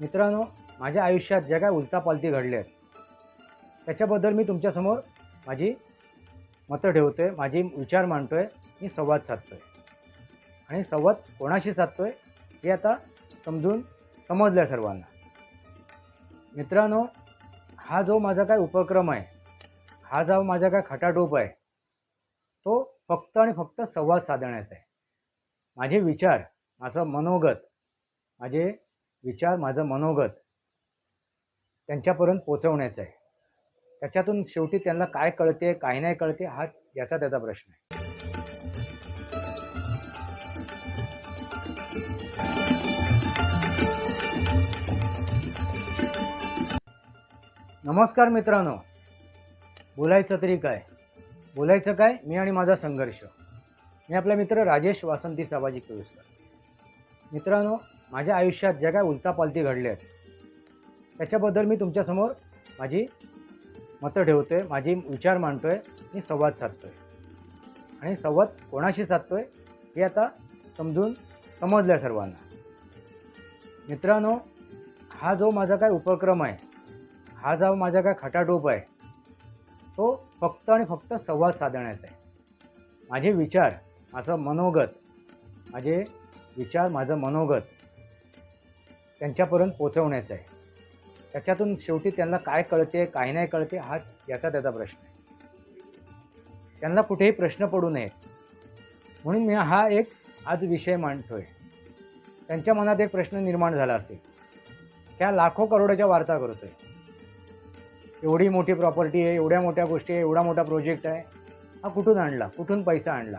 मित्रांनो माझ्या आयुष्यात ज्या काय उलतापालती घडल्या आहेत त्याच्याबद्दल मी तुमच्यासमोर माझी मतं ठेवतो आहे माझी विचार मांडतो आहे मी संवाद साधतो आहे आणि संवाद कोणाशी साधतो आहे हे आता समजून समजलं आहे सर्वांना. मित्रांनो हा जो माझा काय उपक्रम आहे हा जो माझा काय खटाटोप आहे तो फक्त आणि फक्त संवाद साधण्याचा आहे. माझे विचार माझं मनोगत माझे विचार माझं मनोगत त्यांच्यापर्यंत पोचवण्याचं आहे. त्याच्यातून शेवटी त्यांना काय कळते काय नाही कळते हा याचा त्याचा प्रश्न आहे. नमस्कार मित्रांनो. बोलायचं तरी काय? बोलायचं काय? मी आणि माझा संघर्ष. मी आपला मित्र राजेश वासंती सामाजिक व्यवस्था मित्रांनो माझ्या आयुष्यात ज्या काय उलतापालती घडल्या आहेत त्याच्याबद्दल मी तुमच्यासमोर माझी मतं ठेवतो आहे माझी विचार मांडतो आहे मी संवाद साधतो आहे आणि संवाद कोणाशी साधतो आहे हे आता समजून समजलं आहे सर्वांना. मित्रांनो हा जो माझा काय उपक्रम आहे हा जो माझा काय खटाटोप आहे तो फक्त आणि फक्त संवाद साधण्याचा आहे. माझे विचार माझं मनोगत माझे विचार माझं मनोगत त्यांच्यापर्यंत पोचवण्याचं आहे. त्याच्यातून शेवटी त्यांना काय कळते काय नाही कळते हा याचा त्याचा प्रश्न आहे. त्यांना कुठेही प्रश्न पडू नयेत म्हणून मी हा एक आज विषय मांडतोय. त्यांच्या मनात एक प्रश्न निर्माण झाला असेल. त्या लाखो करोडाच्या वार्ता करतोय. एवढी मोठी प्रॉपर्टी आहे एवढ्या मोठ्या गोष्टी आहे एवढा मोठा प्रोजेक्ट आहे. हा कुठून आणला? कुठून पैसा आणला?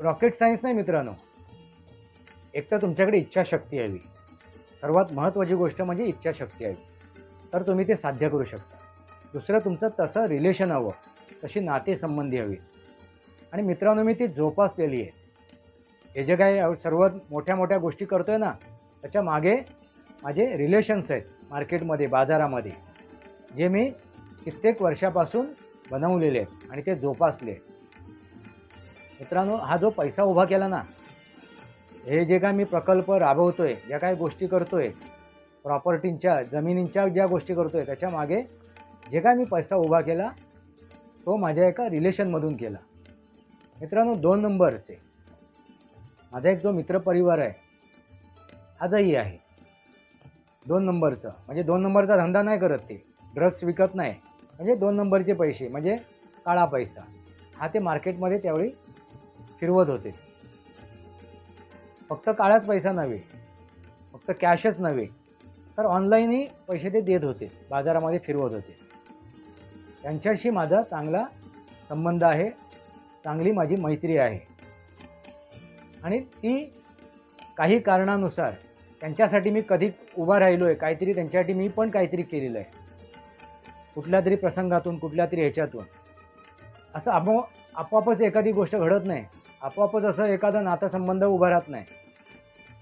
रॉकेट सायन्स नाही मित्रांनो. एक तर तुमच्याकडे इच्छाशक्ती हवी सर्वात महत्त्वाची गोष्ट म्हणजे इच्छाशक्ती हवी तर तुम्ही ते साध्य करू शकता. दुसरं तुमचं तसं रिलेशन हवं. तशी नातेसंबंधी हवी. आणि मित्रांनो मी ती जोपासलेली आहे. हे जे काही सर्व मोठ्या मोठ्या गोष्टी करतोय ना त्याच्यामागे माझे रिलेशन्स आहेत मार्केटमध्ये बाजारामध्ये. जे मी कित्येक वर्षापासून बनवलेले आहेत आणि ते जोपासले मित्रांनो हा जो पैसा उभा केला ना हे जे काय मी प्रकल्प राबवतो आहे ज्या काय गोष्टी करतो आहे प्रॉपर्टींच्या जमिनींच्या ज्या गोष्टी करतो त्याच्यामागे जे काय मी पैसा उभा केला तो माझ्या एका रिलेशनमधून केला. मित्रांनो दोन नंबरचे. माझा एक जो मित्रपरिवार आहे आजही आहे. दोन नंबरचं. म्हणजे दोन नंबरचा धंदा नाही करत ते. ड्रग्स विकत नाही. म्हणजे दोन नंबरचे पैसे म्हणजे काळा पैसा. हा ते मार्केटमध्ये त्यावेळी फिरवत होते. फक्त काळाच पैसा नव्हे फक्त कॅशच नव्हे तर ऑनलाईनही पैसे ते देत होते बाजारामध्ये फिरवत होते. त्यांच्याशी माझा चांगला संबंध आहे चांगली माझी मैत्री आहे. आणि ती काही कारणानुसार त्यांच्यासाठी मी कधी उभा राहिलो आहे काहीतरी त्यांच्यासाठी मी पण काहीतरी केलेलं आहे. कुठल्या तरी प्रसंगातून कुठल्या तरी ह्याच्यातून. असं आपो आपोआपच एखादी गोष्ट घडत नाही. आपोआपच असं एखादा नातासंबंध उभा राहत नाही.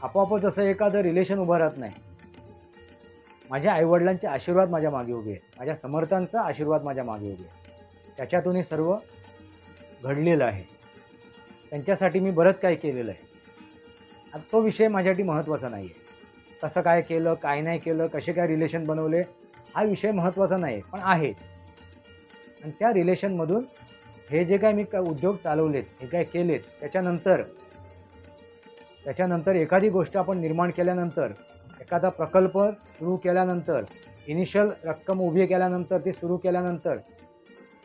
आपोआपच असं एखादं रिलेशन उभं राहत नाही. माझ्या आईवडिलांचे आशीर्वाद माझ्या मागे उभे आहेत. माझ्या समर्थांचा आशीर्वाद माझ्या मागे उभे आहे त्याच्यातून हे सर्व घडलेलं आहे. त्यांच्यासाठी मी बरंच काही केलेलं आहे. आता तो विषय माझ्यासाठी महत्त्वाचा नाही आहे कसं काय केलं काय नाही केलं कसे काय रिलेशन बनवले हा विषय महत्त्वाचा नाही पण आहे आणि त्या रिलेशनमधून हे जे काय मी का उद्योग चालवलेत हे काय केलेत त्याच्यानंतर त्याच्यानंतर एखादी गोष्ट आपण निर्माण केल्यानंतर एखादा प्रकल्प सुरू केल्यानंतर इनिशियल रक्कम उभी केल्यानंतर ते सुरू केल्यानंतर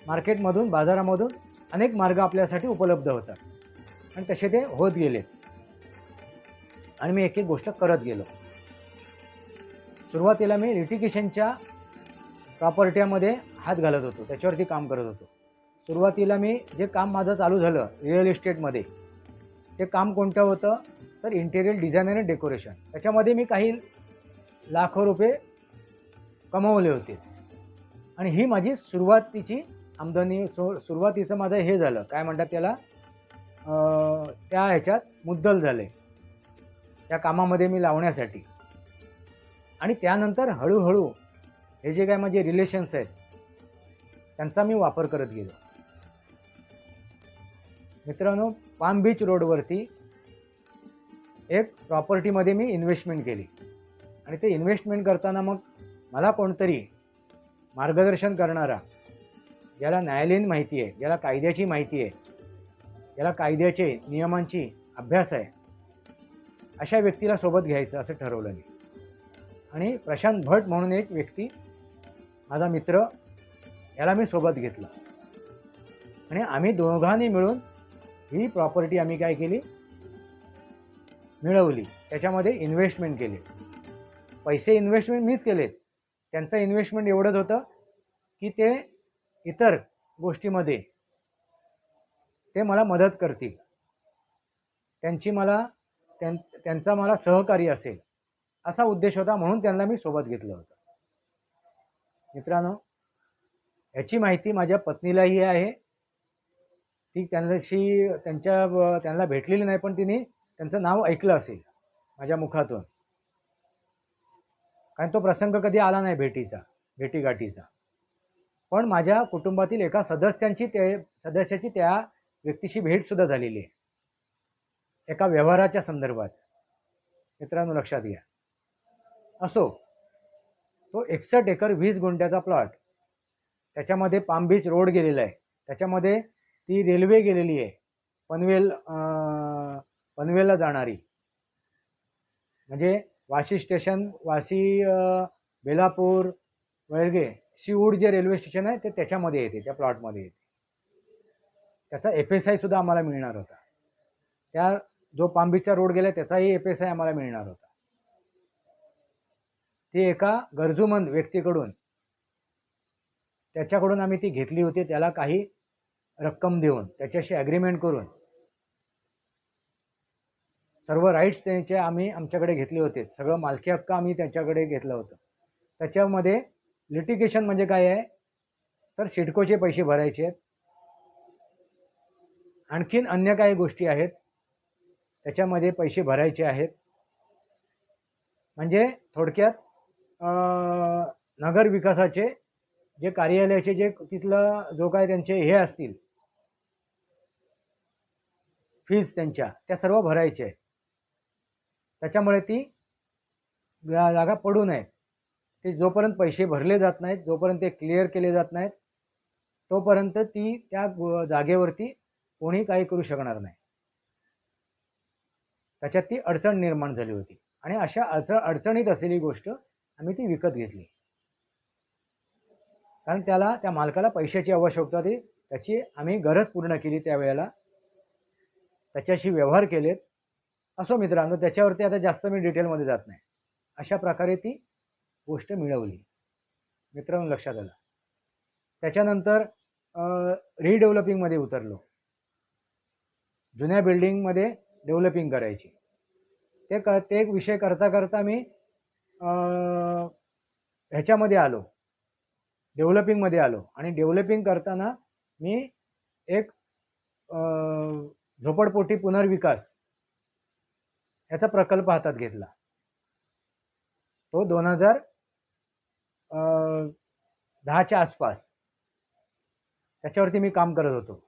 मार्केटमधून बाजारामधून अनेक मार्ग आपल्यासाठी उपलब्ध होतात. आणि तसे ते होत गेले. आणि मी एक एक गोष्ट करत गेलो. सुरुवातीला मी लिटिगेशनच्या प्रॉपर्ट्यामध्ये हात घालत होतो. त्याच्यावरती काम करत होतो. सुरुवातीला मी जे काम माझं चालू झालं रिअल इस्टेटमध्ये ते काम कोणतं होतं? तर इंटेरियर डिझाईन आणि डेकोरेशन त्याच्यामध्ये मी काही लाखो रुपये कमवले होते. आणि ही माझी सुरुवातीची आमदनी सु सुरुवातीचं माझं हे झालं. काय म्हणतात त्याला? त्या ह्याच्यात मुद्दल झाले. त्या कामामध्ये मी लावण्यासाठी. आणि त्यानंतर हळूहळू हे जे काय माझे रिलेशन्स आहेत त्यांचा मी वापर करत गेलो. मित्रांनो पाम बीच रोडवरती एक प्रॉपर्टीमध्ये मी इन्व्हेस्टमेंट केली. आणि ते इन्व्हेस्टमेंट करताना मग मला कोणतरी मार्गदर्शन करणारा ज्याला न्यायालयीन माहिती आहे ज्याला कायद्याची माहिती आहे ज्याला कायद्याचे नियमांची अभ्यास आहे अशा व्यक्तीला सोबत घ्यायचं असं ठरवलं मी. आणि प्रशांत भट म्हणून एक व्यक्ती माझा मित्र याला मी सोबत घेतला. आणि आम्ही दोघांनी मिळून ही प्रॉपर्टी आम्ही काय केली? मिळवली. त्याच्यामध्ये इन्व्हेस्टमेंट केली. पैसे इन्व्हेस्टमेंट मीच केलेत. त्यांचं इन्व्हेस्टमेंट एवढंच होतं की ते इतर गोष्टीमध्ये ते मला मदत करतील. त्यांची मला त्यां त्यांचा मला सहकारी असेल असा उद्देश होता म्हणून त्यांना मी सोबत घेतलं होतं. मित्रांनो ह्याची माहिती माझ्या पत्नीलाही आहे. ती त्यांच्याशी त्यांच्या त्यांना भेटलेली नाही पण तिने त्यांचं नाव ऐकलं असेल माझ्या मुखातून. कारण तो प्रसंग कधी आला नाही भेटीचा भेटीगाठीचा. पण माझ्या कुटुंबातील एका सदस्यांची ते सदस्याची त्या व्यक्तीशी भेटसुद्धा झालेली आहे. एका व्यवहाराच्या संदर्भात. मित्रांनो लक्षात घ्या. असो तो एकसष्ट एकर वीस गुंठ्याचा प्लॉट त्याच्यामध्ये पाम बीच रोड गेलेला आहे. त्याच्यामध्ये ती रेल्वे गेलेली आहे. पनवेल पनवेलला जाणारी. म्हणजे वाशी स्टेशन वाशी बेलापूर वैरगे शिवूड जे रेल्वे स्टेशन आहे ते त्याच्यामध्ये येते त्या प्लॉटमध्ये येते. त्याचा एफ एस आय सुद्धा आम्हाला मिळणार होता. त्या जो पांबीचा रोड गेला त्याचाही एफ एस आय आम्हाला मिळणार होता. ती एका गरजूमंद व्यक्तीकडून त्याच्याकडून आम्ही ती घेतली होती त्याला काही रक्कम देऊन त्याच्याशी ॲग्रीमेंट करून सर्व राईट्स त्यांचे आम्ही आमच्याकडे घेतले होते. सगळं मालकी हक्क आम्ही त्याच्याकडे घेतलं होतं. त्याच्यामध्ये लिटिगेशन म्हणजे काय आहे? तर सिडकोचे पैसे भरायचे आहेत. आणखीन अन्य काही गोष्टी आहेत. त्याच्यामध्ये पैसे भरायचे आहेत. म्हणजे थोडक्यात नगर विकासाचे जे कार्यालयाचे जे तिथलं जो काय त्यांचे हे असतील फीज त्यांच्या त्या सर्व भरायच्या आहेत. त्याच्यामुळे ती जागा पडू नये. ते जोपर्यंत पैसे भरले जात नाहीत जोपर्यंत ते क्लिअर केले जात नाहीत तोपर्यंत ती त्या जागेवरती कोणी काही करू शकणार नाही. त्याच्यात ती अडचण निर्माण झाली होती. आणि अशा अडचण अडचणीत असलेली गोष्ट आम्ही ती विकत घेतली. कारण त्याला त्या मालकाला पैशाची आवश्यकता होती. त्याची आम्ही गरज पूर्ण केली त्यावेळेला. त्याच्याशी व्यवहार केलेत. असो मित्रांनो त्याच्यावरती आता जास्त मी डिटेलमध्ये जात नाही. अशा प्रकारे ती गोष्ट मिळवली. मित्रांनो लक्षात आलं. त्याच्यानंतर रिडेव्हलपिंगमध्ये उतरलो. जुन्या बिल्डिंगमध्ये डेव्हलपिंग करायची. ते क ते एक विषय करता करता मी ह्याच्यामध्ये आलो. डेव्हलपिंगमध्ये आलो. आणि डेव्हलपिंग करताना मी एक झोपडपोटी पुनर्विकास याचा प्रकल्प हातात घेतला. तो दोन हजार दहाच्या आसपास. त्याच्यावरती मी काम करत होतो.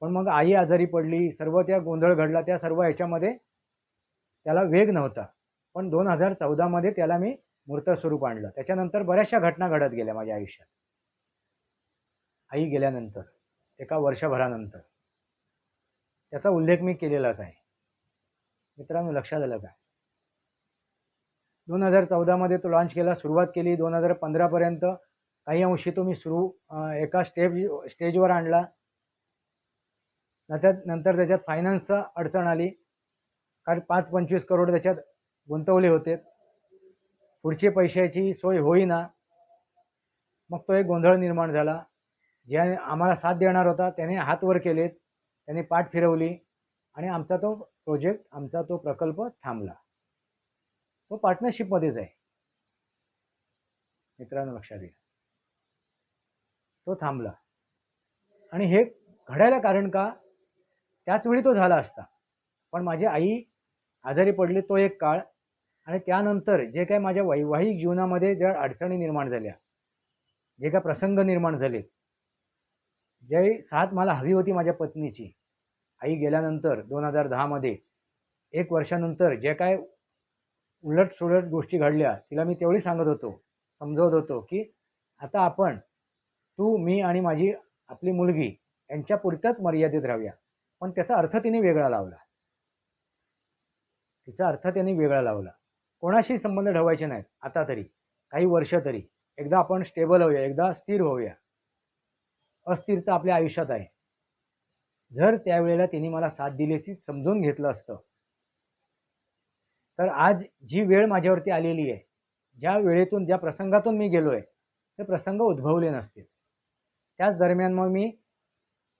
पण मग आई आजारी पडली सर्व त्या गोंधळ घडला त्या सर्व याच्यामध्ये त्याला वेग नव्हता. पण दोन हजार चौदामध्ये त्याला मी मूर्त स्वरूप आणलं. त्याच्यानंतर बऱ्याचशा घटना घडत गेल्या माझ्या आयुष्यात. आई गेल्यानंतर एका वर्षभरानंतर. त्याचा उल्लेख मी केलेलाच आहे. मित्रांनो लक्षात आलं काय दोन हजार चौदामध्ये तो लॉन्च केला सुरुवात केली. दोन हजार पंधरापर्यंत काही अंशी तो मी सुरू एका स्टेज स्टेजवर आणला. नंतर नंतर त्याच्यात फायनान्सचा अडचण आली. कारण पाच पंचवीस करोड त्याच्यात गुंतवले होते. पुढची पैशाची सोय होईना. मग तो एक गोंधळ निर्माण झाला. ज्याने आम्हाला साथ देणार होता त्याने हात वर केलेत. त्याने पाठ फिरवली. आणि आमचा तो प्रोजेक्ट आमचा तो प्रकल्प थांबला. तो पार्टनरशिपमध्येच आहे. मित्रांनो लक्षात घ्या. तो थांबला. आणि हे घडायला कारण का? त्याच वेळी तो झाला असता. पण माझी आई आजारी पडली तो एक काळ. आणि त्यानंतर जे काही माझ्या वैवाहिक जीवनामध्ये ज्या अडचणी निर्माण झाल्या जे काय प्रसंग निर्माण झाले जे साथ मला हवी होती माझ्या पत्नीची आई गेल्यानंतर दोन हजार दहामध्ये एक वर्षानंतर जे काय उलट सुलट गोष्टी घडल्या तिला मी तेवढी सांगत होतो समजवत होतो की आता आपण तू मी आणि माझी आपली मुलगी यांच्या पुरत्याच मर्यादित राहूया. पण त्याचा अर्थ तिने वेगळा लावला. तिचा अर्थ त्यांनी वेगळा लावला. कोणाशी संबंध ठेवायचे नाहीत आता तरी काही वर्ष तरी. एकदा आपण स्टेबल होऊया एकदा स्थिर होऊया. अस्थिरता आपल्या आयुष्यात आहे. जर त्यावेळेला तिने मला साथ दिल्याची समजून घेतलं असतं तर आज जी वेळ माझ्यावरती आलेली आहे ज्या वेळेतून ज्या प्रसंगातून मी गेलो आहे ते प्रसंग उद्भवले नसतील. त्याच दरम्यान मग मी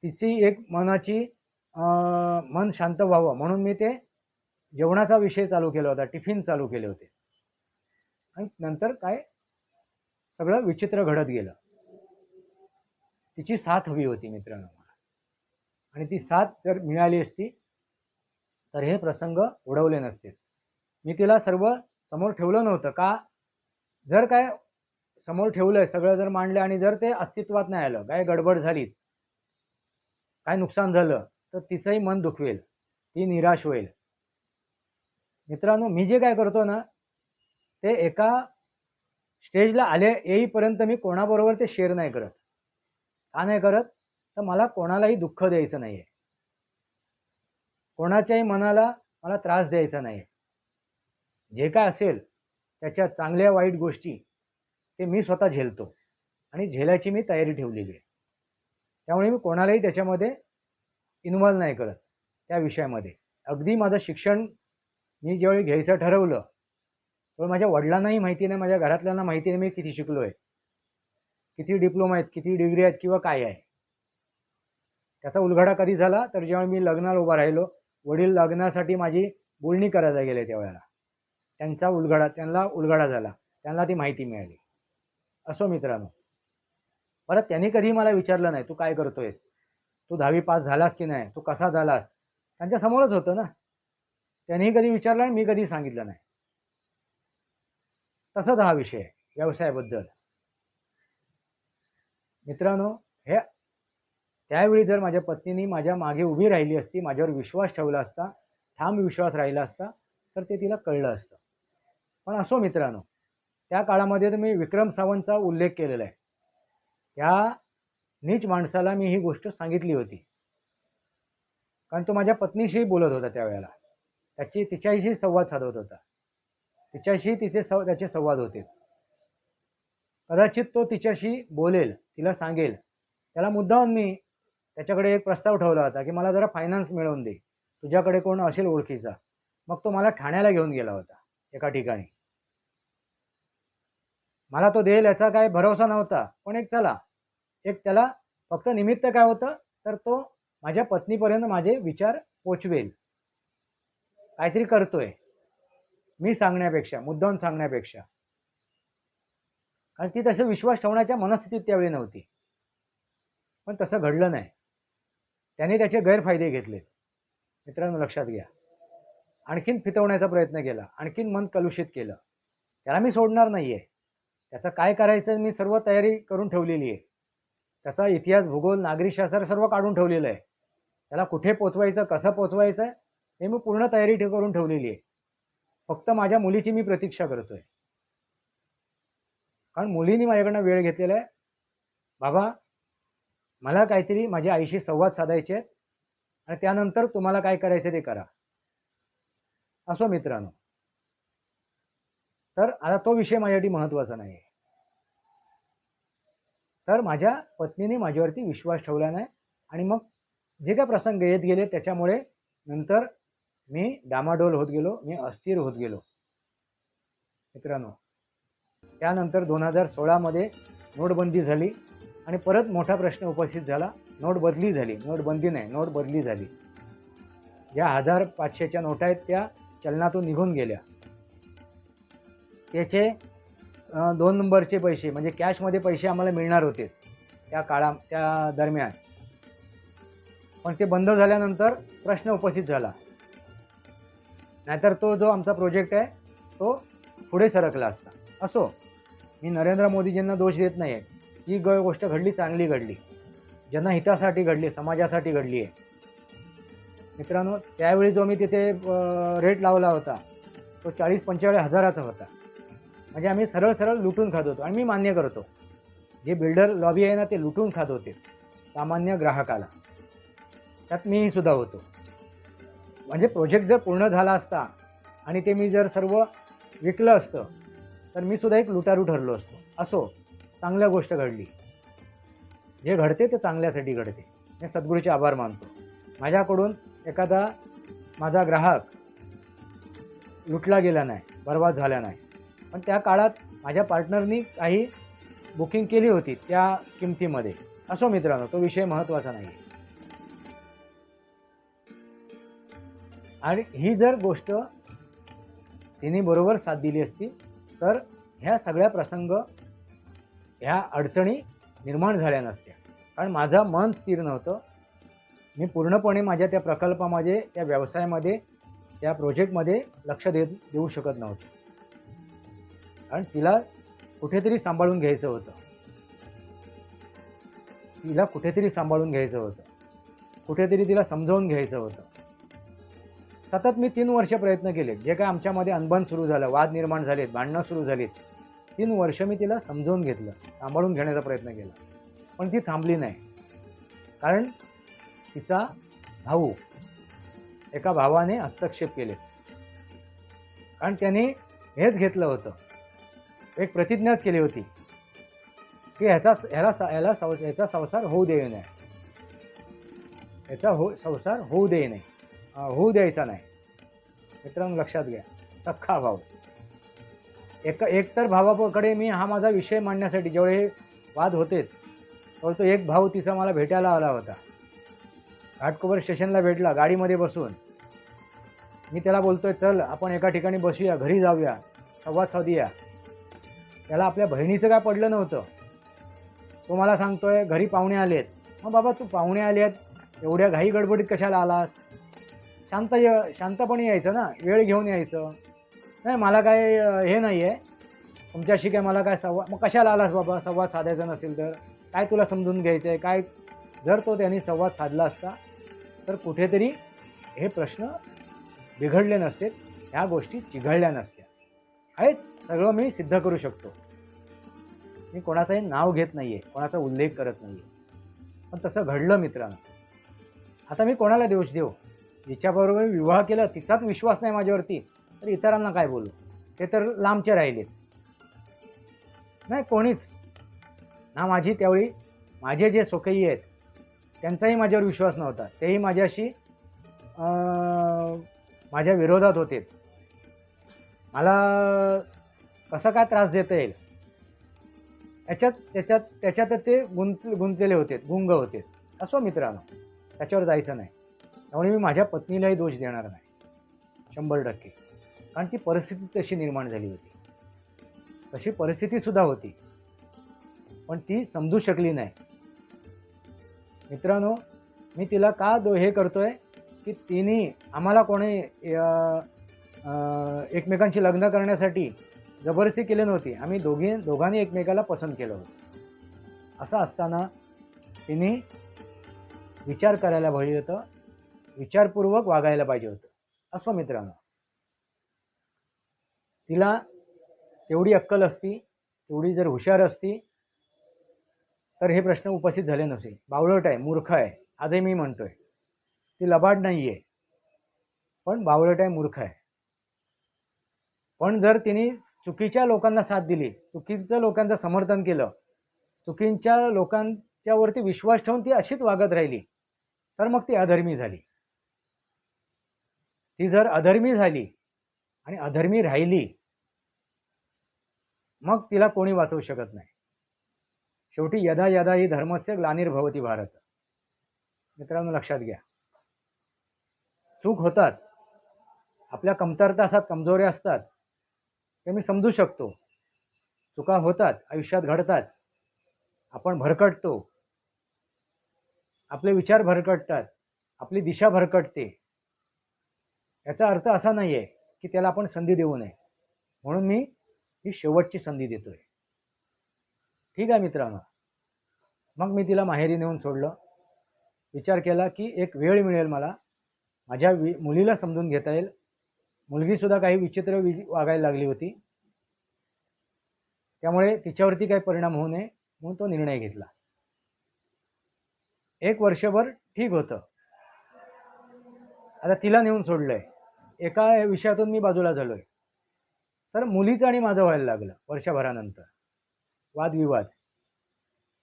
तिची एक मनाची मन शांत व्हावं म्हणून मी ते जेवणाचा विषय चालू केला होता टिफिन चालू केले होते. आणि नंतर काय? सगळं विचित्र घडत गेलं. तिची साथ हवी होती मित्रांनो. आणि ती साथ जर मिळाली असती तर हे प्रसंग उडवले नसते. मी तिला सर्व समोर ठेवलं नव्हतं का? जर काय समोर ठेवलंय सगळं जर मांडलं आणि जर ते अस्तित्वात नाही आलं काय गडबड झालीच काय नुकसान झालं तर तिचंही मन दुखवेल ती निराश होईल. मित्रांनो मी जे काय करतो ना ते एका स्टेजला आले येईपर्यंत मी कोणाबरोबर ते शेअर नाही करत. का नाही करत? तर मला कोणालाही दुःख द्यायचं नाही आहे कोणाच्याही मनाला मला त्रास द्यायचा नाही जे काय असेल त्याच्या चांगल्या वाईट गोष्टी ते मी स्वतः झेलतो आणि झेलायची मी तयारी ठेवलेली आहे. त्यामुळे मी कोणालाही त्याच्यामध्ये इन्व्हॉल्व नाही करत त्या विषयामध्ये. अगदी माझं शिक्षण मी ज्यावेळी घ्यायचं ठरवलं तर माझ्या वडिलांनाही माहिती नाही माझ्या घरातल्यांना माहिती नाही मी किती शिकलो आहे किती डिप्लोमा आहेत किती डिग्री आहेत किंवा काय आहे. त्याचा उलगडा कधी झाला? तर जेव्हा मी लग्नाला उभा राहिलो वडील लग्नासाठी माझी बोलणी करायला गेले त्यावेळेला त्यांचा उलगडा त्यांना उलगडा झाला. त्यांना ती माहिती मिळाली. असो मित्रांनो. परत त्यांनी कधी मला विचारलं नाही तू काय करतोयस? तू दहावी पास झालास की नाही? तू कसा झालास? त्यांच्या समोरच होतं ना. त्यांनीही कधी विचारलं आणि मी कधी सांगितलं नाही. तसाच हा विषय आहे व्यवसायाबद्दल. मित्रांनो हे त्यावेळी जर माझ्या पत्नीने माझ्या मागे उभी राहिली असती माझ्यावर विश्वास ठेवला असता ठाम विश्वास राहिला असता तर ते तिला कळलं असतं. पण असो मित्रांनो त्या काळामध्ये तर मी विक्रम सावंतचा उल्लेख केलेला आहे. त्या नीच माणसाला मी ही गोष्ट सांगितली होती. कारण तो माझ्या पत्नीशी बोलत होता त्यावेळेला. त्याची तिच्याशी संवाद साधत होता. तिच्याशी तिचे सव त्याचे संवाद होते. कदाचित तो तिच्याशी बोलेल तिला सांगेल. त्याला मुद्दाहून मी त्याच्याकडे एक प्रस्ताव ठेवला होता की मला जरा फायनान्स मिळवून दे. तुझ्याकडे कोण असेल ओळखीचा. मग तो मला ठाण्याला घेऊन गेला होता एका ठिकाणी. मला तो देईल याचा काय भरोसा नव्हता. पण एक चला एक त्याला फक्त निमित्त काय होतं तर तो माझ्या पत्नीपर्यंत माझे विचार पोचवेल. काहीतरी करतोय. मी सांगण्यापेक्षा मुद्दाम सांगण्यापेक्षा. कारण ती तसं विश्वास ठेवण्याच्या मनस्थितीत त्यावेळी नव्हती. पण तसं घडलं नाही. त्याने त्याचे गैरफायदे घेतले. मित्रांनो लक्षात घ्या. आणखीन फितवण्याचा प्रयत्न केला. आणखीन मन कलुषित केलं. त्याला मी सोडणार नाही आहे त्याचं काय करायचं मी सर्व तयारी करून ठेवलेली आहे. त्याचा इतिहास भूगोल नागरिकशास्त्र सर्व काढून ठेवलेलं आहे. त्याला कुठे पोचवायचं कसं पोचवायचं हे मी पूर्ण तयारी ठेव करून ठेवलेली आहे. फक्त माझ्या मुलीची मी प्रतीक्षा करतोय. कारण मुलीने माझ्याकडनं वेळ घेतलेला आहे. बाबा मला काहीतरी माझ्या आईशी संवाद साधायचे आहेत आणि त्यानंतर तुम्हाला काय करायचं ते करा. असो मित्रांनो. तर आता तो विषय माझ्यासाठी महत्त्वाचा नाही आहे तर माझ्या पत्नीने माझ्यावरती विश्वास ठेवला नाही आणि मग जे काय प्रसंग येत गेले त्याच्यामुळे नंतर मी डामाडोल होत गेलो मी अस्थिर होत गेलो. मित्रांनो त्यानंतर दोन हजार सोळामध्ये नोटबंदी झाली. आणि परत मोठा प्रश्न उपस्थित झाला नोट बदली झाली नोटबंदी नाही नोट बदली झाली. ज्या हजार पाचशेच्या नोटा आहेत त्या चलनातून निघून गेल्या. त्याचे दोन नंबरचे पैसे म्हणजे कॅशमध्ये पैसे आम्हाला मिळणार होते त्या काळा त्या दरम्यान. पण ते बंद झाल्यानंतर प्रश्न उपस्थित झाला. नाहीतर तो जो आमचा प्रोजेक्ट आहे तो पुढे सरकला असता. असो मी नरेंद्र मोदीजींना दोष देत नाही आहे जी ग गोष्ट घडली चांगली घडली. जनहितासाठी घडली समाजासाठी घडली आहे. मित्रांनो त्यावेळी जो मी तिथे रेट लावला होता तो चाळीस पंचेचाळीस हजाराचा होता. म्हणजे आम्ही सरळ सरळ लुटून खात होतो आणि मी मान्य करतो. जे बिल्डर लॉबी आहे ना ते लुटून खात होते सामान्य ग्राहकाला. त्यात मीही सुद्धा होतो. म्हणजे प्रोजेक्ट जर पूर्ण झाला असता आणि ते मी जर सर्व विकलं असतं तर मी सुद्धा एक लुटारू ठरलो असतो. असो चांगल्या गोष्ट घडली. जे घडते ते चांगल्यासाठी घडते. मी सद्गुरूचे आभार मानतो. माझ्याकडून एखादा माझा ग्राहक लुटला गेला नाही बर्बाद झाला नाही. पण त्या काळात माझ्या पार्टनरनी काही बुकिंग केली होती त्या किमतीमध्ये. असो मित्रांनो तो विषय महत्त्वाचा नाही आणि ही जर गोष्ट तिने बरोबर साथ दिली असती तर ह्या सगळ्या प्रसंग ह्या अडचणी निर्माण झाल्या नसत्या. कारण माझं मन स्थिर नव्हतं. मी पूर्णपणे माझ्या त्या प्रकल्पामध्ये त्या व्यवसायामध्ये त्या प्रोजेक्टमध्ये लक्ष देत देऊ शकत नव्हतं. कारण तिला कुठेतरी सांभाळून घ्यायचं होतं. तिला कुठेतरी सांभाळून घ्यायचं होतं. कुठेतरी तिला समजावून घ्यायचं होतं. सतत मी तीन वर्ष प्रयत्न केले जे काय आमच्यामध्ये अनबन सुरू झालं वाद निर्माण झालेत भांडणं सुरू झालीत. तीन वर्ष मी तिला समजावून घेतलं सांभाळून घेण्याचा प्रयत्न केला. पण ती थांबली नाही. कारण तिचा भाऊ एका भावाने हस्तक्षेप केले. कारण त्याने हेच घेतलं होतं. एक प्रतिज्ञाच केली होती की ह्याचा ह्याला ह्याला सं ह्याचा संसार होऊ देऊ नये. ह्याचा हो संसार होऊ दे नाही होऊ द्यायचा नाही. मित्रांनो लक्षात घ्या. सख्खा भाऊ. एक एकतर भावाकडे मी हा माझा विषय मांडण्यासाठी जेवढे वाद होतेच तर तो एक भाऊ तिचा मला भेटायला आला होता. घाटकोपर स्टेशनला भेटला गाडीमध्ये बसून. मी त्याला बोलतोय चल आपण एका ठिकाणी बसूया घरी जाऊया संवाद साधूया. त्याला आपल्या बहिणीचं काय पडलं नव्हतं. तो मला सांगतोय घरी पाहुणे आलेत. मग बाबा तू पाहुणे आले आहेत एवढ्या घाई गडबडीत कशाला आलास? शांत य शांतपणे यायचं ना वेळ घेऊन यायचं. नाही मला काय हे नाही आहे तुमच्याशी काय मला काय संवाद मग कशाला आलास बाबा? संवाद साधायचा नसेल तर. काय तुला समजून घ्यायचं आहे काय? जर तो त्यांनी संवाद साधला असता तर कुठेतरी हे प्रश्न बिघडले नसते ह्या गोष्टी चिघळल्या नसत्या. आहेत सगळं मी सिद्ध करू शकतो. मी कोणाचंही नाव घेत नाही आहे कोणाचा उल्लेख करत नाही आहे पण तसं घडलं मित्रांनो. आता मी कोणाला दोष देऊ? जिच्याबरोबर विवाह केला तिचाच विश्वास नाही माझ्यावरती. तर इतरांना काय बोलू? ते तर लांबचे राहिलेत नाही कोणीच. ना माझी त्यावेळी माझे जे सोकई आहेत त्यांचाही माझ्यावर विश्वास नव्हता. तेही माझ्याशी माझ्या विरोधात होते. मला कसा काय त्रास देता येईल? याच्यात त्याच्यात त्याच्यात ते गुंत गुंतलेले होते गुंग होते. असो मित्रांनो त्याच्यावर जायचं नाही. त्यामुळे मी माझ्या पत्नीलाही दोष देणार नाही. शंभर टक्के. कारण ती परिस्थिती तशी निर्माण झाली होती. तशी परिस्थितीसुद्धा होती. पण ती समजू शकली नाही. मित्रांनो मी तिला का दो हे करतोय की तिने आम्हाला कोणी एकमेकांशी लग्न करण्यासाठी जबरदस्ती केली नव्हती. आम्ही दोघी दोघांनी एकमेकाला पसंत केलं होतं. असं असताना तिने विचार करायला पाहिजे होतं. विचारपूर्वक वागायला पाहिजे होतं. असो मित्रांनो. तिला तेवढी अक्कल असती तेवढी जर हुशार असती तर हे प्रश्न उपस्थित झाले नसेल. बावळट आहे मूर्ख आहे आजही मी म्हणतोय. ती लबाड नाही आहे पण बावळट आहे मूर्ख आहे. पण जर तिने चुकीच्या लोकांना साथ दिली चुकीचं लोकांचं समर्थन केलं चुकींच्या लोकांच्यावरती विश्वास ठेवून ती अशीच वागत राहिली तर मग ती अधर्मी झाली. ती जर अधर्मी झाली आणि अधर्मी राहिली मग तिला कोणी वाचवू शकत नाही. शेवटी यदा यदा ही धर्मस्य ग्लानिर्भवती भारत. मित्रांनो लक्षात घ्या. चूक होतात. आपल्या कमतरता असतात कमजोऱ्या असतात. ते मी समजू शकतो. चुका होतात. आयुष्यात घडतात. आपण भरकटतो. आपले विचार भरकटतात. आपली दिशा भरकटते. याचा अर्थ असा नाही आहे की त्याला आपण संधी देऊ नये. म्हणून मी ही शेवटची संधी देतोय. ठीक आहे मित्रांनो. मग मी तिला माहेरी नेऊन सोडलं. विचार केला की एक वेळ मिळेल मला. माझ्या वि मुलीला समजून घेता येईल. मुलगीसुद्धा काही विचित्र वि वागायला लागली होती. त्यामुळे तिच्यावरती काही परिणाम होऊ नये म्हणून तो निर्णय घेतला. एक वर्षभर ठीक होतं. आता तिला नेऊन सोडलंय. एका विषयातून मी बाजूला झालोय. तर मुलीचं आणि माझं व्हायला लागलं वर्षभरानंतर. वादविवाद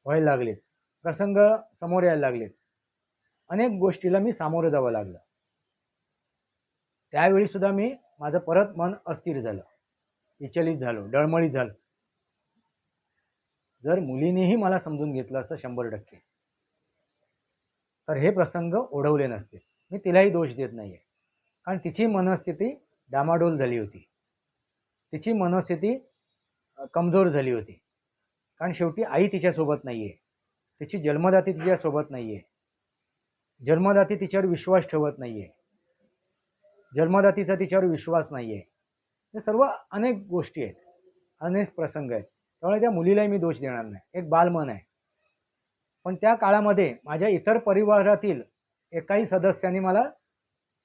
व्हायला लागलेत. प्रसंग समोर यायला लागलेत. अनेक गोष्टीला मी सामोरं जावं लागलं. त्यावेळी सुद्धा मी माझं परत मन अस्थिर झालं. विचलित झालो डळमळीत झालो. जर मुलीनेही मला समजून घेतलं असतं शंभर टक्के तर हे प्रसंग ओढवले नसते. मी तिलाही दोष देत नाही आहे कारण तिची मनस्थिती डामाडोल झाली होती. तिची मनस्थिती कमजोर झाली होती. कारण शेवटी आई तिच्यासोबत नाही आहे तिची जन्मदाती तिच्यासोबत नाही आहे जन्मदाती तिच्यावर विश्वास ठेवत नाही आहे जन्मदातीचा तिच्यावर विश्वास नाही आहे हे सर्व अनेक गोष्टी आहेत. अनेक प्रसंग आहेत. त्यामुळे त्या मुलीलाही मी दोष देणार नाही. एक बालमन आहे. पण त्या काळामध्ये माझ्या इतर परिवारातील एकाही सदस्यांनी मला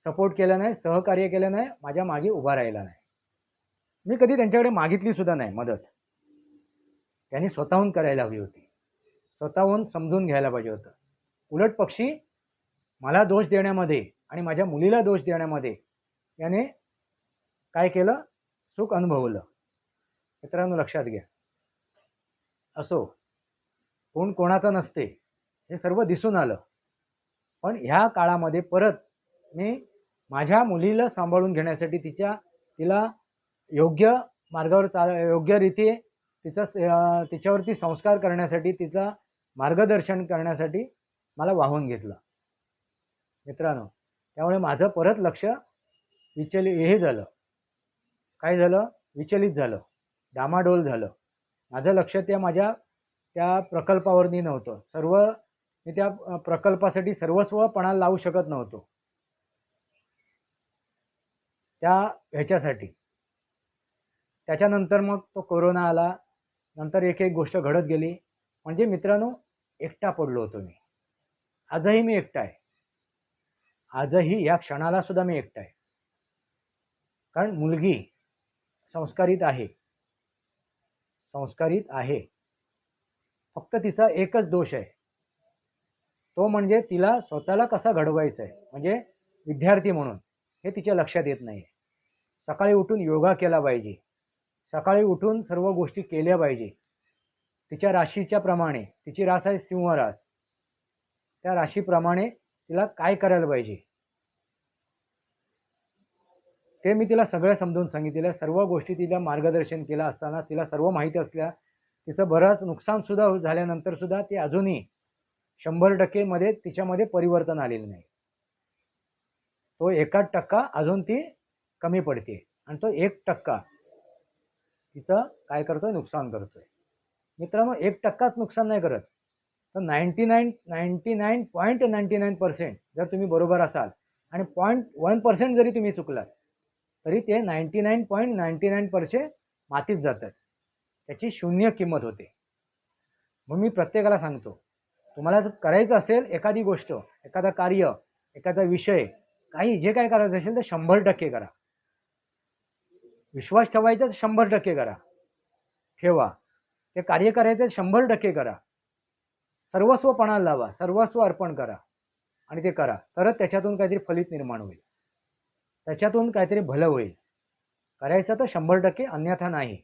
सपोर्ट केला नाही सहकार्य केलं नाही माझ्या मागे उभा राहिला नाही. मी कधी त्यांच्याकडे मागितली सुद्धा नाही मदत. त्यांनी स्वतःहून करायला हवी होती. स्वतःहून समजून घ्यायला पाहिजे होतं. उलट पक्षी मला दोष देण्यामध्ये आणि माझ्या मुलीला दोष देण्यामध्ये याने काय केलं? सुख अनुभवलं. मित्रांनो लक्षात घ्या. असो कोण कोणाचं नसते हे सर्व दिसून आलं. पण ह्या काळामध्ये परत मी माझ्या मुलीला सांभाळून घेण्यासाठी तिच्या तिला योग्य मार्गावर चाल योग्य रीती तिचा तिच्यावरती संस्कार करण्यासाठी तिचा मार्गदर्शन करण्यासाठी मला वाहून घेतलं. मित्रांनो त्यामुळे माझं परत लक्ष विचलित हे झालं. काय झालं? विचलित झालं. डामाडोल झालं. माझं लक्ष त्या माझ्या त्या प्रकल्पावरती नव्हतं. सर्व मी त्या प्रकल्पासाठी सर्वस्वपणा लावू शकत नव्हतो. त्या ह्याच्यासाठी. त्याच्यानंतर मग तो कोरोना आला. नंतर एक एक गोष्ट घडत गेली. म्हणजे मित्रांनो एकटा पडलो होतो मी. आजही मी एकटा आहे. आजही या क्षणाला सुद्धा मी एकटा आहे. कारण मुलगी संस्कारित आहे. संस्कारित आहे. फक्त तिचा एकच दोष आहे. तो म्हणजे तिला स्वतःला कसा घडवायचा आहे म्हणजे विद्यार्थी म्हणून. हे तिच्या लक्षात येत नाही सकाळी उठून योगा केला पाहिजे. सकाळी उठून सर्व गोष्टी केल्या पाहिजे. तिच्या राशीच्या प्रमाणे तिची रास आहे सिंह रास त्या राशीप्रमाणे तिला काय करायला पाहिजे? ते मी तिला सगळं समजून सांगितलेलं सर्व गोष्टी तिला मार्गदर्शन केलं असताना तिला सर्व माहिती असल्या तिचं बरंच नुकसानसुद्धा झाल्यानंतर सुद्धा ती अजूनही शंभर टक्केमध्ये तिच्यामध्ये परिवर्तन आलेलं नाही. तो एका टक्का अजून ती कमी पडते. आणि तो एक टक्का तिचं काय करतोय? नुकसान करतोय. मित्रांनो एक टक्काच नुकसान नाही करत. तर ninety nine ninety nine point ninety nine percent जर तुम्ही बरोबर असाल आणि पॉईंट वन पर्सेंट जरी तुम्ही चुकलात तरी ते ninety nine point ninety nine percent मातीत जातात. त्याची शून्य किंमत होते. म्हणून मी प्रत्येकाला सांगतो तुम्हाला जर करायचं असेल एखादी गोष्ट एखादा कार्य एखादा विषय काही जे काय करायचं असेल तर शंभर टक्के करा. विश्वास ठेवायचा तर शंभर टक्के करा. ठेवा. ते कार्य करायचं शंभर टक्के करा. सर्वस्व पणाला लावा. सर्वस्व अर्पण करा. आणि ते करा. तरच त्याच्यातून काहीतरी फलित निर्माण होईल. त्याच्यातून काहीतरी भलं होईल. करायचं तर शंभर टक्के अन्यथा नाही.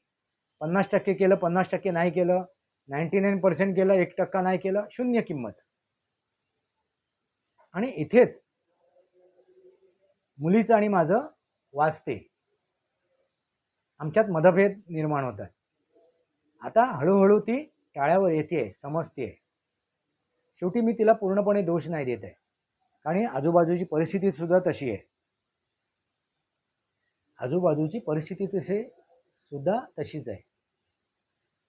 पन्नास टक्के केलं पन्नास टक्के नाही केलं नाईन्टी नाईन पर्सेंट केलं एक टक्का नाही केलं शून्य किंमत. आणि इथेच मुलीचं आणि माझं वाचते. आमच्यात मतभेद निर्माण होतात आता हळूहळू ती टाळ्यावर येते समजते शेवटी मी तिला पूर्णपणे दोष नाही देत आहे. आणि आजूबाजूची परिस्थिती सुद्धा तशी आहे. आजूबाजूची परिस्थिती तशी सुद्धा तशीच आहे.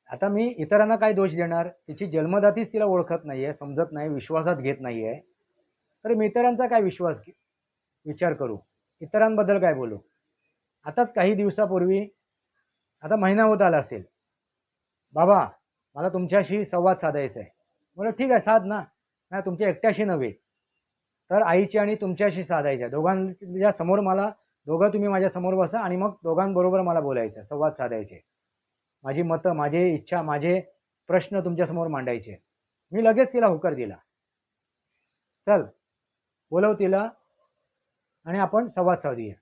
आता मी इतरांना काय दोष देणार? तिची जन्मदातीच तिला ओळखत नाही आहे समजत नाही विश्वासात घेत नाही आहे तर मी इतरांचा काय विश्वास विचार करू? इतरांबद्दल काय बोलू? आताच काही दिवसापूर्वी आता महिना होत आला असेल. बाबा मला तुमच्याशी संवाद साधायचा आहे म्हणलं ठीक आहे साध ना. नाही तुमच्या एकट्याशी नव्हे. तर आईची आणि तुमच्याशी साधायच्या. दोघांच्या समोर मला दोघं तुम्ही माझ्यासमोर बसा आणि मग दोघांबरोबर मला बोलायचं संवाद साधायचे माझी मतं माझे इच्छा माझे प्रश्न तुमच्यासमोर मांडायचे. मी लगेच तिला होकार दिला. चल बोलव तिला आणि आपण संवाद साधूया.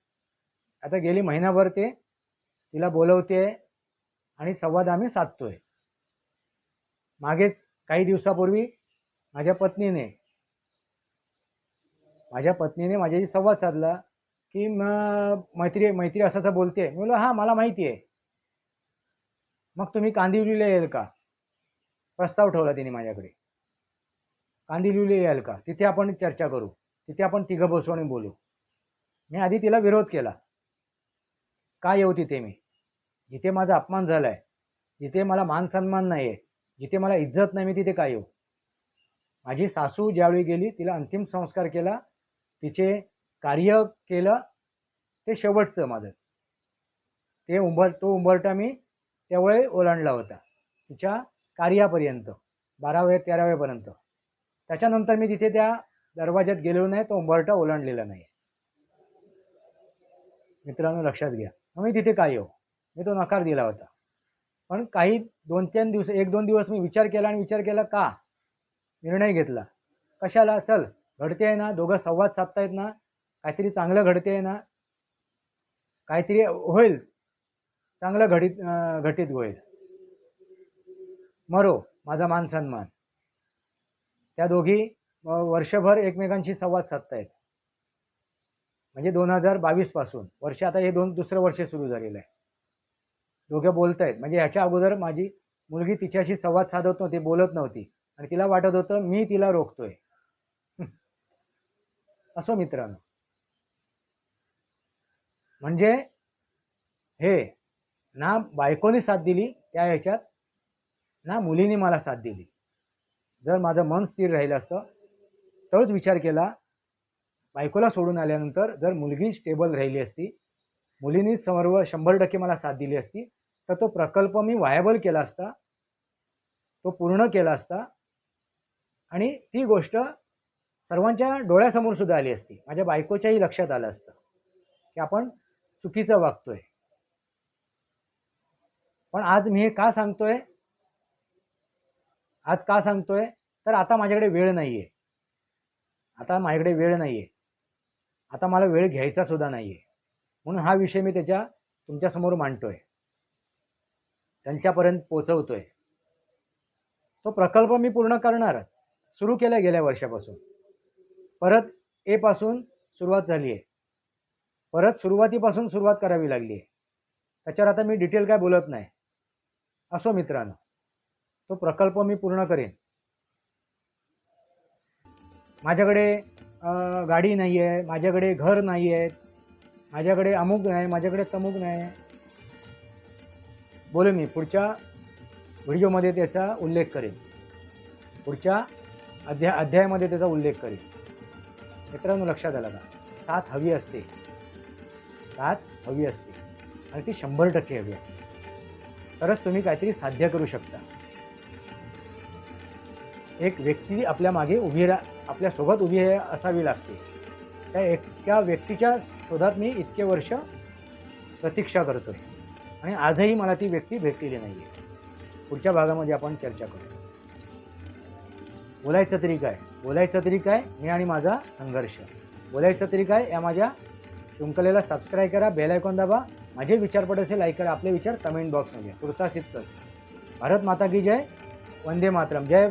आता गेली महिनाभर ते तिला बोलवते आणि संवाद आम्ही साधतोय. मागेच काही दिवसापूर्वी माझ्या पत्नीने माझ्या पत्नीने माझ्याशी संवाद साधला की म- मैत्री मैत्री असं असं बोलते मी हां मला माहिती आहे मग तुम्ही कांदिवलीला येईल का? प्रस्ताव ठेवला तिने माझ्याकडे. कांदिवलीला याल का? तिथे आपण चर्चा करू. तिथे आपण तिघं बसू आणि बोलू. मी आधी तिला विरोध केला. का येऊ हो तिथे मी? जिथे माझा अपमान झाला आहे जिथे मला मान सन्मान नाही आहे जिथे मला इज्जत नाही मी तिथे काय येऊ हो? माझी सासू ज्यावेळी गेली तिला अंतिम संस्कार केला तिचे कार्य केलं ते शेवटचं माझं. ते उंबर तो उंबरटा मी त्यावेळी ओलांडला होता तिच्या कार्यापर्यंत बाराव्या तेराव्यापर्यंत. त्याच्यानंतर मी तिथे त्या दरवाज्यात गेलेलो नाही तो उंबरटा ओलांडलेला नाही मित्रांनो लक्षात घ्या. मग मी तिथे काय येऊ हो. मी तो नकार दिला होता. पण काही दोन तीन दिवस एक दोन दिवस मी विचार केला आणि विचार केला का? निर्णय घेतला. कशाला? चल घडते आहे ना दोघं संवाद साधतायत ना काहीतरी चांगलं घडते आहे ना काहीतरी होईल. चांगलं घडीत घटित होईल. मरो माझा मान सन्मान. त्या दोघी वर्षभर एकमेकांशी संवाद साधतायत. म्हणजे दोन हजार बावीसपासून. वर्ष आता हे दोन दुसरं वर्ष सुरू झालेलं आहे. दोघे बोलत आहेत म्हणजे ह्याच्या अगोदर माझी मुलगी तिच्याशी संवाद साधत नव्हती बोलत नव्हती. आणि तिला वाटत होतं मी तिला रोखतोय. असो मित्रांनो. म्हणजे हे ना बायकोने साथ दिली त्या ह्याच्यात ना मुलीने मला साथ दिली. जर माझं मन स्थिर राहिलं असं तोच विचार केला बायकोला सोडून आल्यानंतर जर मुलगी स्टेबल राहिली असती मुलींनी सर्व शंभर टक्के मला साथ दिली असती तर तो प्रकल्प मी वायबल केला असता तो पूर्ण केला असता आणि ती गोष्ट सर्वांच्या डोळ्यासमोर सुद्धा आली असती. माझ्या बायकोच्याही लक्षात आलं असतं की आपण चुकीचं वागतोय. पण आज मी हे का सांगतोय? आज का सांगतोय? तर आता माझ्याकडे वेळ नाहीये. आता माझ्याकडे वेळ नाहीये. आता मला वेळ घ्यायचा सुद्धा नाही आहे म्हणून हा विषय मी त्याच्या तुमच्यासमोर मांडतोय. त्यांच्यापर्यंत पोचवतोय. तो प्रकल्प मी पूर्ण करणारच. सुरू केला गेल्या वर्षापासून. परत ए पासून सुरुवात झाली आहे परत सुरुवातीपासून सुरुवात करावी लागली आहे त्याच्यावर आता मी डिटेल काय बोलत नाही. असो मित्रांनो तो प्रकल्प मी पूर्ण करेन. माझ्याकडे गाडी नाही आहे माझ्याकडे घर नाही आहे माझ्याकडे अमुक नाही माझ्याकडे तमुक नाही. बोले मी पुढच्या व्हिडिओमध्ये त्याचा उल्लेख करेन. पुढच्या अध्या अध्यायामध्ये त्याचा उल्लेख करेन. मित्रांनो लक्षात आला का? साथ हवी असते. साथ हवी असते. आणि ती शंभर टक्के हवी असते. तरच तुम्ही काहीतरी साध्य करू शकता. एक व्यक्ती आपल्या मागे उभी रा आपल्यासोबत उभी असावी लागते. त्या एका व्यक्तीच्या शोधात मी इतके वर्ष प्रतीक्षा करतोय. आणि आजही मला ती व्यक्ती भेटलेली नाही आहे पुढच्या भागामध्ये आपण चर्चा करू. बोलायचं तरी काय? बोलायचं तरी काय? मी आणि माझा संघर्ष. बोलायचं तरी काय? या माझ्या शृंखलेला सबस्क्राईब करा बेल आयकॉन दाबा. माझे विचार पडत असेल लाईक करा. आपले विचार कमेंट बॉक्समध्ये तुर्तास इतकंच भारत माता की जय. वंदे मातरम. जय